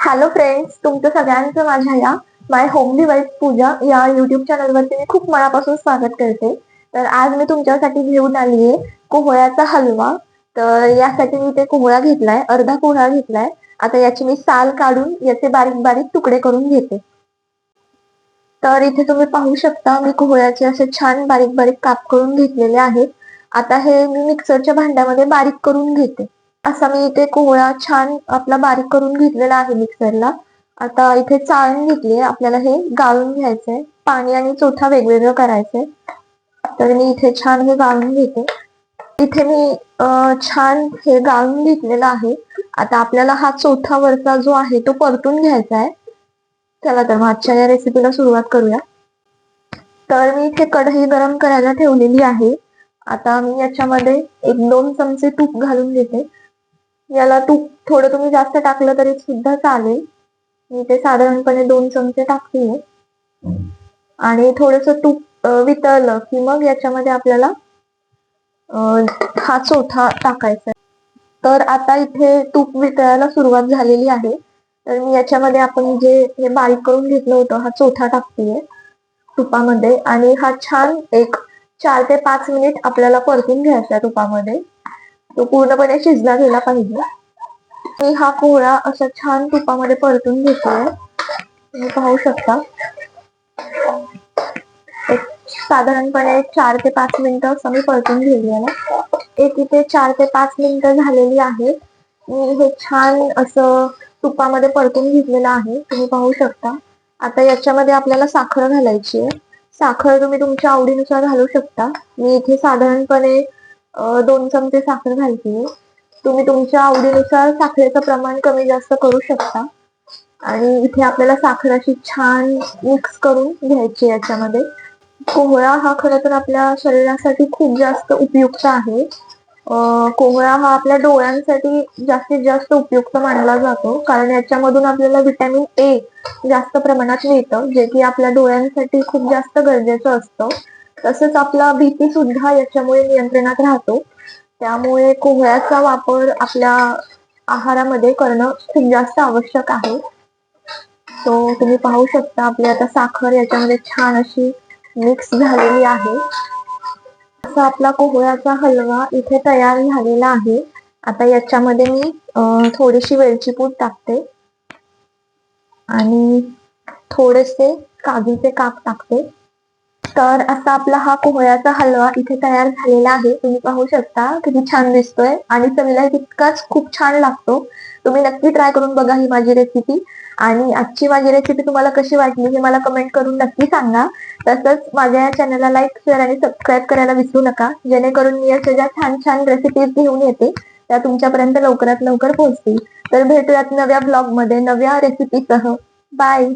Hello friends तुमचं सगळ्यांचं माझ्या या माय होम डिवाइस पूजा या युट्यूब चॅनलवरती मी खूप मनापासून स्वागत करते. तर आज मी तुमच्यासाठी घेऊन आली आहे कोहळ्याचा हलवा. तर यासाठी मी ते कोहळा घेतलाय अर्धा कोहळा घेतलाय. आता याची मी साल काढून याचे बारीक बारीक तुकडे करून घेते. तर इथे तुम्ही पाहू शकता मी कोहळ्याचे असे छान बारीक बारीक काप करून घेतलेले आहेत. आता हे मी मिक्सरच्या भांड्यामध्ये बारीक करून घेते. असा मी इथे कोहळा छान आपला बारीक करून घेतलेला आहे मिक्सरला आता इथे चाळण घेतली आपल्याला हे गाळून घ्यायचंय. पाणी आणि चोथा वेगवेगळं करायचंय. तर मी इथे छान हे गाळून घेते. इथे मी छान हे गाळून घेतलेलं आहे. आता आपल्याला हा चोथा वरचा जो आहे तो परतून घ्यायचा आहे चला तर आजच्या या रेसिपीला सुरुवात करूया. तर मी इथे कढई गरम करायला ठेवलेली आहे. आता मी याच्यामध्ये एक दोन चमचे तूप घालून घेते. याला तूप थोडं तुम्ही जास्त टाकलं तरी सुद्धा चालेल. मी ते साधारणपणे दोन चमचे टाकते आणि थोडस तूप वितळलं की मग याच्यामध्ये आपल्याला हा चोथा टाकायचा तर आता इथे तूप वितळायला सुरुवात झालेली आहे. तर मी याच्यामध्ये आपण जे हे बारीक करून घेतलं होतं हा चोथा टाकतेय तुपामध्ये. आणि हा छान एक चार ते पाच मिनिट आपल्याला परतून घ्यायचा तुपामध्ये. तो पूर्णपणे शिजला गेला पाहिजे. मी हा कोहळा असा छान तुपामध्ये परतून घेतोय तुम्ही पाहू शकता. साधारणपणे चार ते पाच मिनिटं असं मी परतून घेऊया एक इथे चार ते पाच मिनिटं झालेली आहे. मी हे छान असं तुपामध्ये परतून घेतलेलं आहे. तुम्ही पाहू शकता. आता याच्यामध्ये आपल्याला साखर घालायची आहे. साखर तुम्ही तुमच्या आवडीनुसार घालू शकता. मी इथे साधारणपणे दोन चमचे साखर घालते तुम्ही तुमच्या आवडीनुसार साखरेचं प्रमाण कमी जास्त करू शकता. आणि इथे आपल्याला साखर अशी छान मिक्स करून घ्यायची याच्यामध्ये. कोहळा हा खरं तर आपल्या शरीरासाठी खूप जास्त उपयुक्त आहे. कोहळा हा आपल्या डोळ्यांसाठी जास्तीत जास्त उपयुक्त मानला जातो. कारण याच्यामधून आपल्याला व्हिटॅमिन ए जास्त प्रमाणात मिळतं जे की आपल्या डोळ्यांसाठी खूप जास्त गरजेचं असतं. तसंच आपला भीती सुद्धा याच्यामुळे नियंत्रणात राहतो. त्यामुळे कोहळ्याचा वापर आपल्या आहारामध्ये करणं खूप जास्त आवश्यक आहे. सो तुम्ही पाहू शकता आपली आता साखर याच्यामध्ये छान अशी मिक्स झालेली आहे. असा आपला कोहळ्याचा हलवा इथे तयार झालेला आहे. आता याच्यामध्ये मी थोडीशी वेलची पूड टाकते. आणि थोडेसे काजूचे काप टाकते. तर असा आपला हा कोहळ्याचा हलवा इथे तयार झालेला आहे. तुम्ही पाहू शकता किती छान दिसतोय आणि चवीला तितकाच खूप छान लागतो. तुम्ही नक्की ट्राय करून बघा ही माझी रेसिपी आणि आजची माझी रेसिपी तुम्हाला कशी वाटली हे मला कमेंट करून नक्की सांगा. तसंच माझ्या या चॅनलला लाईक शेअर आणि सबस्क्राईब करायला विसरू नका. जेणेकरून मी अशा ज्या छान छान रेसिपीज घेऊन येते त्या तुमच्यापर्यंत लवकरात लवकर पोहोचतील. तर भेटूयात नव्या ब्लॉगमध्ये नव्या रेसिपीसह बाय